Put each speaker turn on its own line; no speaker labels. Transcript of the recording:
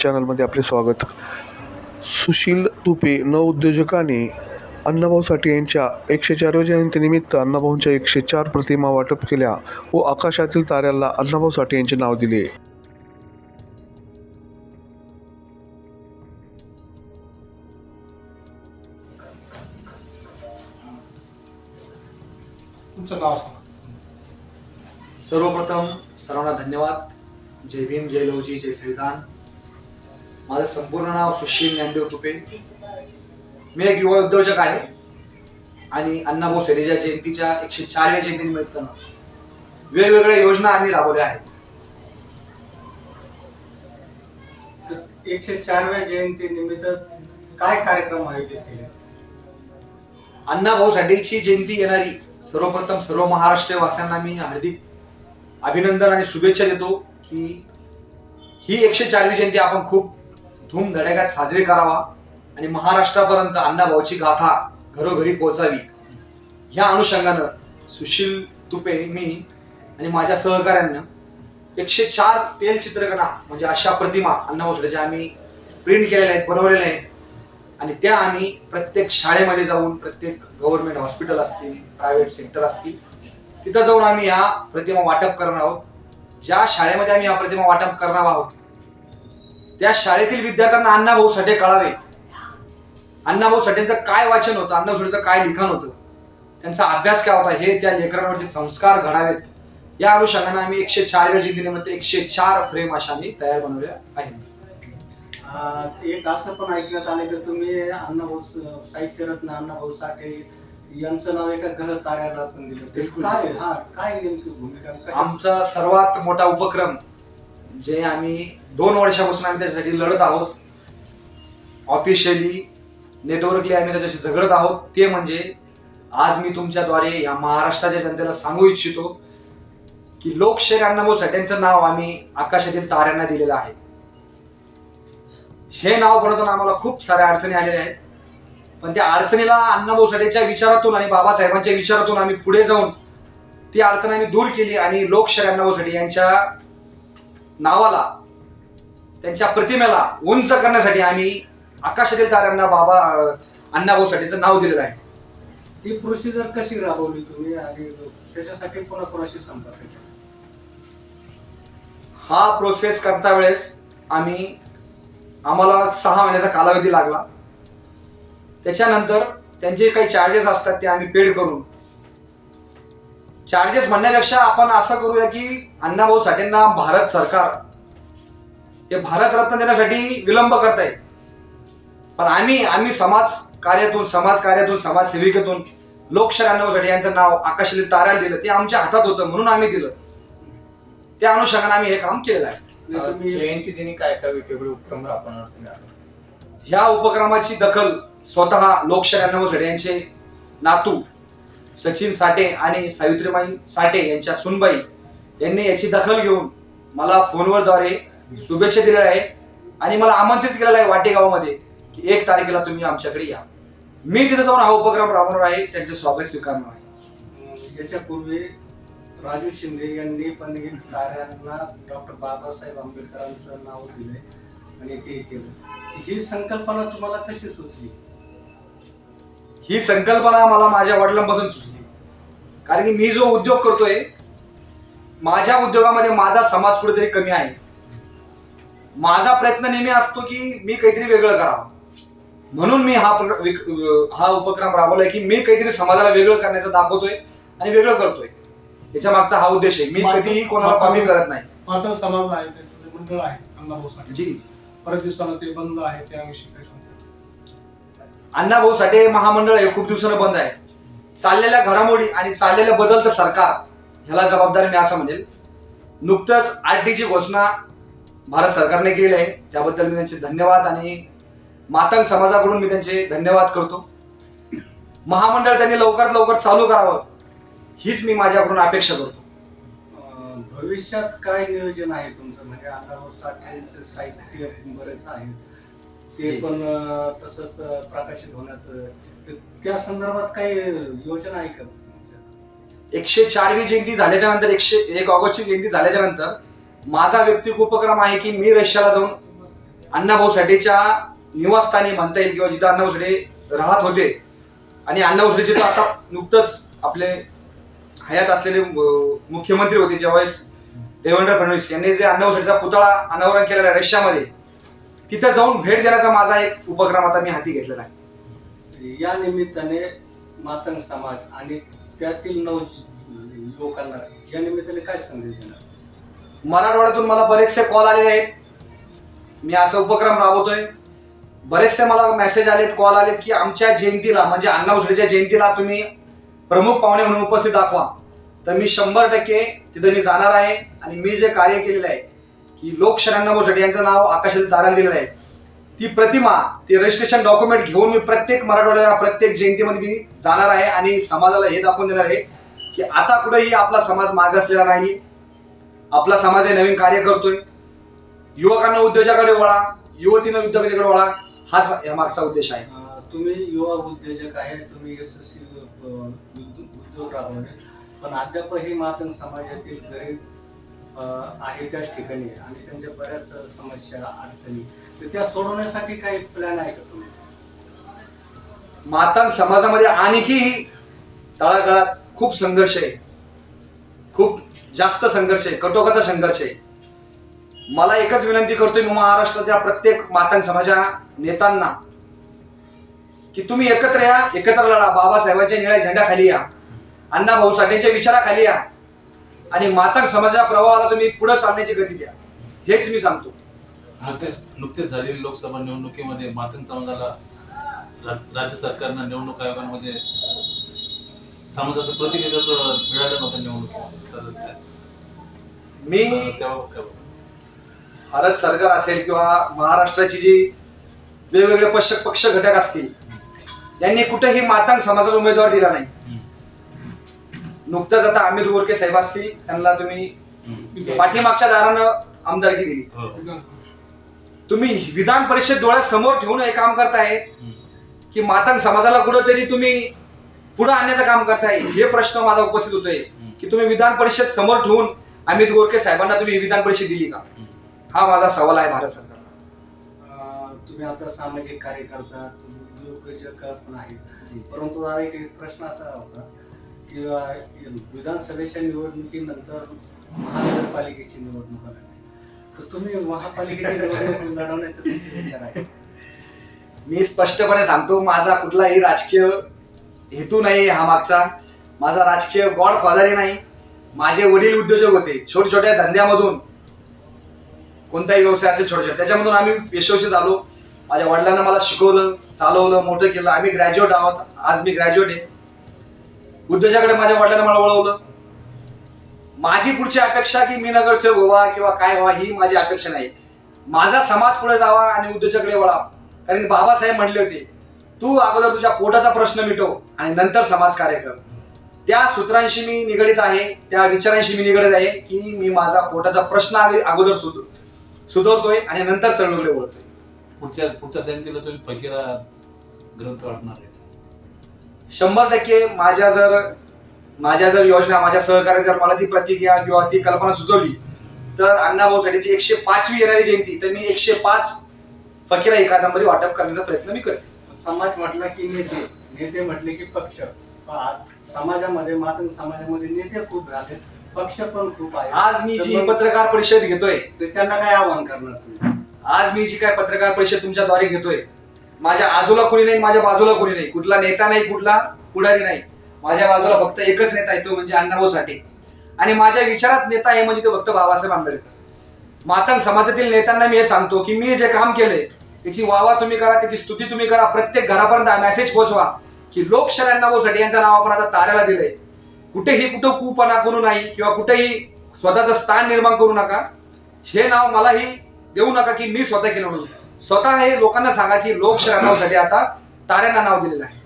चॅनलमध्ये आपले स्वागत. सुशील तुपे नवउद्योजकाने अण्णाभाऊ साठे यांच्या एकशे चारव्या जयंतीनिमित्त अण्णाभाऊंच्या एकशे चार प्रतिमा वाटप केल्या व आकाशातील ताऱ्याला अण्णाभाऊ साठे यांचे नाव दिले.
सर्वप्रथम सर्वांना धन्यवाद. जय भीम जय लवजी जय संविधान माझं संपूर्ण नाव सुशील ज्ञानदेव तुपे. मी एक युवा उद्योजक आहे. आणि अण्णाभाऊ सेरेच्या जयंतीच्या एकशे चारव्या जयंतीनिमित्त वेगवेगळ्या योजना आम्ही राबवल्या आहेत.
एकशे चारव्या जयंती निमित्त काय कार्यक्रम आयोजित केले?
अण्णाभाऊ साठेची जयंती येणारी सर्वप्रथम सर्व महाराष्ट्र वासियांना मी हार्दिक अभिनंदन आणि शुभेच्छा देतो की ही एकशे चारवी जयंती आपण खूप धूमधडाक्यात साजरी करावा आणि महाराष्ट्रापर्यंत अण्णाभाऊची गाथा घरोघरी पोहोचावी. ह्या अनुषंगानं सुशील तुपे मी आणि माझ्या सहकाऱ्यांना एकशे चार तेल चित्रकला म्हणजे अशा प्रतिमा अण्णाभाऊ ज्या आम्ही प्रिंट केलेल्या आहेत बनवलेल्या आहेत. आणि त्या आम्ही प्रत्येक शाळेमध्ये जाऊन प्रत्येक गव्हर्नमेंट हॉस्पिटल असतील प्रायव्हेट सेक्टर असतील तिथं जाऊन आम्ही या प्रतिमा वाटप करणार आहोत. ज्या शाळेमध्ये आम्ही या प्रतिमा वाटप करणार आहोत त्या शाळेतील विद्यार्थ्यांना अण्णाभाऊ साठे कळावे. अण्णाभाऊ साठेंचं काय वाचन होतं? अण्णाभाऊ साठेचं काय लिखाण होतं? त्यांचा अभ्यास काय होता? हे त्या लेकरांवरती संस्कार घडावेत. या अनुषंगाने आम्ही एकशे चारव्या जयंतीनिमित्त एकशे चार फ्रेम अशा आम्ही तयार बनवल्या आहेत.
एक असं पण ऐकण्यात आलं की तुम्ही अण्णाभाऊ साहित्यरत्न अण्णाभाऊ साठे यांचं नाव एका ग्रह कार्याला पण दिलं. काय हा काय नेमकी भूमिका?
आमचा सर्वात मोठा उपक्रम जे आम्ही दोन वर्षापासून आम्ही त्याच्यासाठी लढत आहोत. ऑफिशियली नेटवर्कली आम्ही त्याच्याशी झगडत आहोत. ते म्हणजे आज मी तुमच्याद्वारे या महाराष्ट्राच्या जनतेला सांगू इच्छितो की लोकशाही अण्णाभाऊ साठेंचं नाव आम्ही आकाशातील ताऱ्यांना दिलेलं आहे. हे नाव बनवताना आम्हाला खूप साऱ्या अडचणी आलेल्या आहेत. पण त्या अडचणीला अण्णाभाऊ साठेच्या विचारातून आणि बाबासाहेबांच्या विचारातून आम्ही पुढे जाऊन ती अडचण आम्ही दूर केली आणि लोकशाही अण्णाभाऊ साठे यांच्या नावाला त्यांच्या प्रतिमेला उंच करण्यासाठी आम्ही आकाशातील ताऱ्यांना बाबा अण्णाभाऊ साठेचं नाव दिलेलं आहे.
ही प्रोसिजर कशी राबवली तुम्ही आणि त्याच्यासाठी कोणा कोणाशी संपर्क केला?
हा प्रोसेस करता वेळेस आम्ही आम्हाला सहा महिन्याचा कालावधी लागला. त्याच्यानंतर त्यांचे काही चार्जेस असतात ते आम्ही पेड करून चार्जेस म्हणण्यापेक्षा आपण असं करूया की अण्णाभाऊ साठेंना भारत सरकार हे भारतरत्न देण्यासाठी विलंब करताय. पण आम्ही आम्ही समाज कार्यातून समाज कार्यातून समाज सेविकेतून लोकशाही अण्णाभाऊ साठे यांचं नाव आकाशातील ताऱ्याला दिलं. ते आमच्या हातात होतं म्हणून आम्ही दिलं. त्या अनुषंगाने आम्ही हे काम केलेलं आहे.
जयंती दिनी काय काय वेगवेगळे उपक्रम राबवणार?
ह्या उपक्रमाची दखल स्वतः लोकशाही अण्णाभाऊ साठे यांचे नातू सचिन साठे आणि सावित्रीबाई साठे यांच्या सुनबाई यांनी याची दखल घेऊन मला फोनवरद्वारे शुभेच्छा दिलेल्या आहे आणि मला आमंत्रित केलेलं आहे वाटेगावमध्ये की एक तारखेला तुम्ही आमच्याकडे या. मी तिथे जाऊन हा उपक्रम राबवणार आहे त्यांचे स्वागत स्वीकारणार आहे.
याच्यापूर्वी राजू शिंदे यांनी पण कार्यांना डॉक्टर बाबासाहेब आंबेडकरांचं नाव दिलंय आणि ते केलं. ही संकल्पना तुम्हाला कशी सुचली?
ही संकल्पना मला माझ्या वडिलांपासून सुचली. कारण की मी जो उद्योग करतोय माझ्या उद्योगामध्ये माझा समाज कुठेतरी कमी आहे. माझा प्रयत्न नेहमी असतो की मी काहीतरी वेगळं करावं. म्हणून मी हा हा उपक्रम राबवलाय की मी काहीतरी समाजाला वेगळं करण्याचं दाखवतोय आणि वेगळं करतोय. याच्या मागचा हा उद्देश आहे. मी कधीही कोणाला कॉपी करत नाही.
मात्र समाज आहे त्याचं मंडळ आहे
जी.
बऱ्याच दिवसानं ते बंद आहे त्याविषयी काय
अण्णाभाऊ साठे महामंडळ हे खूप दिवसानं बंद आहे. चाललेल्या घडामोडी आणि चाललेलं बदलतं सरकार ह्याला जबाबदारी मी असं म्हणेल. नुकतंच आर ची घोषणा भारत सरकारने केलेली आहे. त्याबद्दल मी त्यांचे धन्यवाद आणि मातंग समाजाकडून मी त्यांचे धन्यवाद करतो. महामंडळ त्यांनी लवकरात लवकर चालू करावं हीच मी माझ्याकडून अपेक्षा करतो.
भविष्यात काय नियोजन आहे तुमचं? म्हणजे आता साहित्य बरेच आहे. ते
जी.
पण अं, तसंच अं, प्रकाशित होण्याचं ते- त्या संदर्भात काही योजना आहे का?
एकशे चारवी जयंती झाल्याच्यानंतर एकशे एक ऑगस्टची जयंती झाल्याच्यानंतर माझा व्यक्तिगत उपक्रम आहे की मी रशियाला जाऊन अण्णाभाऊ साठेच्या निवासस्थानी म्हणता येईल किंवा जिथं अण्णाभाऊ साठे राहत होते आणि अण्णाभाऊ साठे जिथं आता नुकतंच आपले हयात असलेले अं, मुख्यमंत्री होते ज्यावेळेस देवेंद्र फडणवीस यांनी जे अण्णाभाऊ साठेचा पुतळा अनावरण केलेला आहे रशियामध्ये तिथं जाऊन भेट देण्याचा माझा एक उपक्रम आता मी हाती घेतलेला आहे.
या निमित्ताने मातंग समाज आणि त्यातील नऊ युवकांना या निमित्ताने काय संदेश देणार?
मराठवाड्यातून मला बरेचसे कॉल आलेले आहेत. मी असा उपक्रम राबवतोय. बरेचसे मला मेसेज आलेत कॉल आलेत की आमच्या जयंतीला म्हणजे अण्णा भोसलेच्या जयंतीला तुम्ही प्रमुख पाहुणे म्हणून उपस्थित दाखवा. तर मी शंभर टक्के तिथे मी जाणार आहे आणि मी जे कार्य केलेलं आहे की लोकशाही अण्णा यांचं नाव आकाशात तारण दिलेलं आहे. ती प्रतिमा ते रजिस्ट्रेशन डॉक्युमेंट घेऊन मी प्रत्येक मराठवाड्याला प्रत्येक जयंतीमध्ये मी जाणार आहे आणि समाजाला हे दाखवून देणार आहे की आता कुठेही आपला समाज मागासलेला नाही. आपला समाज हे नवीन कार्य करतोय. युवकांना उद्योजकाकडे वळा युवतीनं उद्योगाकडे वळा. हाच या मागचा उद्देश आहे.
तुम्ही युवा उद्योजक आहे तुम्ही यशस्वी उद्योग राबवले. पण अद्यापही मातंग समाजातील गरीब आहे त्याच ठिकाणी आणि त्यांच्या बऱ्याच समस्या अडचणी. तर त्या सोडवण्यासाठी काही प्लॅन आहे का तुम्ही?
मातांग समाजामध्ये आणखी तळागाळात खूप संघर्ष आहे. खूप जास्त संघर्ष आहे कटोकाचा संघर्ष आहे. मला एकच विनंती करतोय मी महाराष्ट्राच्या प्रत्येक मातांग समाजा नेत्यांना की तुम्ही एकत्र या एकत्र लढा. बाबासाहेबांच्या निळ्या झेंड्याखाली या. अण्णा भाऊ साठेंच्या विचाराखाली या. आणि मातांग समाजा प्रवाहाला तुम्ही पुढे चालण्याची गती द्या. हेच मी सांगतो.
नुकतेच नुकतेच झालेली लोकसभा निवडणुकीमध्ये मातंग समाजाला राज्य सरकारनं निवडणूक आयोगामध्ये समाजाचं प्रतिनिधित्व मिळालं नव्हतं त्या-
मी? भारत सरकार असेल किंवा महाराष्ट्राची जी वेगवेगळे पक्ष पक्ष घटक असतील यांनी कुठेही मातांग समाजाचा उमेदवार दिला नाही. नुकतंच आता अमित गोरके साहेब असतील त्यांना तुम्ही. पाठीमागच्या दारानं आमदारकी दिली
हो.
तुम्ही विधान परिषद डोळ्यासमोर ठेवून हे काम करताय. की मातांग समाजाला कुठंतरी तुम्ही पुढे आणण्याचं काम करताय हे प्रश्न माझा उपस्थित होतोय की तुम्ही विधान परिषद समोर ठेवून अमित गोरके साहेबांना तुम्ही विधान परिषद दिली का. हा माझा सवाल आहे भारत सरकारला
तुम्ही आता सामाजिक कार्यकर्ता उद्योजक पण आहेत परंतु एक प्रश्न असा होता विधानसभेच्या निवडणुकीनंतर महानगरपालिकेची निवडणूक आली. तर तुम्ही महापालिकेची निवडणूक लढवण्याचा तुमचा विचार आहे
मी स्पष्टपणे सांगतो माझा कुठलाही राजकीय हेतू नाही हा मागचा. माझा राजकीय गॉड फादरही नाही. माझे वडील उद्योजक होते छोट्या छोट्या धंद्यामधून. कोणताही व्यवसाय असेल छोटे छोटे त्याच्यामधून आम्ही यशस्वी झालो. माझ्या वडिलांना मला शिकवलं चालवलं मोठं केलं. आम्ही ग्रॅज्युएट आहोत. आज मी ग्रॅज्युएट आहे. उद्योजकाकडे माझ्या वडिलांना मला वळवलं. माझी पुढची अपेक्षा की मी नगरसेवक व्हावा किंवा काय व्हावा ही माझी अपेक्षा नाही. माझा समाज पुढे जावा आणि उद्योजकाकडे वळा. कारण की बाबासाहेब म्हणले होते तू अगोदर तुझ्या पोटाचा प्रश्न मिटव आणि नंतर समाज कार्य कर. त्या सूत्रांशी मी निगडीत आहे त्या विचारांशी मी निगडीत आहे की मी माझा पोटाचा प्रश्न अगोदर सुध सुधवतोय आणि नंतर चळवळीकडे वळतोय.
पुढच्या पुढच्या जयंतीला तुम्ही पहिला ग्रंथ वाटणार आहे.
शंभर टक्के माझ्या जर माझ्या जर योजना माझ्या सहकार्य जर मला ती प्रतिक्रिया किंवा ती कल्पना सुचवली तर अण्णाभाऊ साठेची एकशे पाचवी येणारी जयंती तर मी एकशे पाच फकीरा ही कादंबरी वाटप करण्याचा प्रयत्न मी करेन
समाज म्हटला की नेते नेते म्हटले की पक्ष. समाजामध्ये मातंग समाजामध्ये नेते खूप झाले पक्ष पण खूप आहे.
आज मी जी पत्रकार परिषद घेतोय
त्यांना काय आव्हान करणार
आज मी जी काय पत्रकार परिषद तुमच्याद्वारे घेतोय माझ्या आजूला कुणी नाही माझ्या बाजूला कुणी नाही. कुठला नेता नाही कुठला पुढारी नाही. माझ्या बाजूला फक्त एकच नेता आहे तो म्हणजे अण्णाभाऊ साठे. आणि माझ्या विचारात नेता आहे म्हणजे तो फक्त बाबासाहेब आंबेडकर. मातंग समाजातील नेत्यांना मी हे सांगतो की मी जे काम केलंय त्याची वावा तुम्ही करा त्याची स्तुती तुम्ही करा प्रत्येक घरापर्यंत मेसेज पोहोचवा की लोकशाही अण्णाभाऊ साठे यांचं नाव आपण आता ताऱ्याला दिलंय. कुठेही कुठं कुपणा करू नाही किंवा कुठेही स्वतःचं स्थान निर्माण करू नका. हे नाव मलाही देऊ नका की मी स्वतः केलं म्हणून. स्वतः हे लोकांना सांगा की लोक श्रमासाठी आता ताऱ्यांना नाव दिलेलं आहे.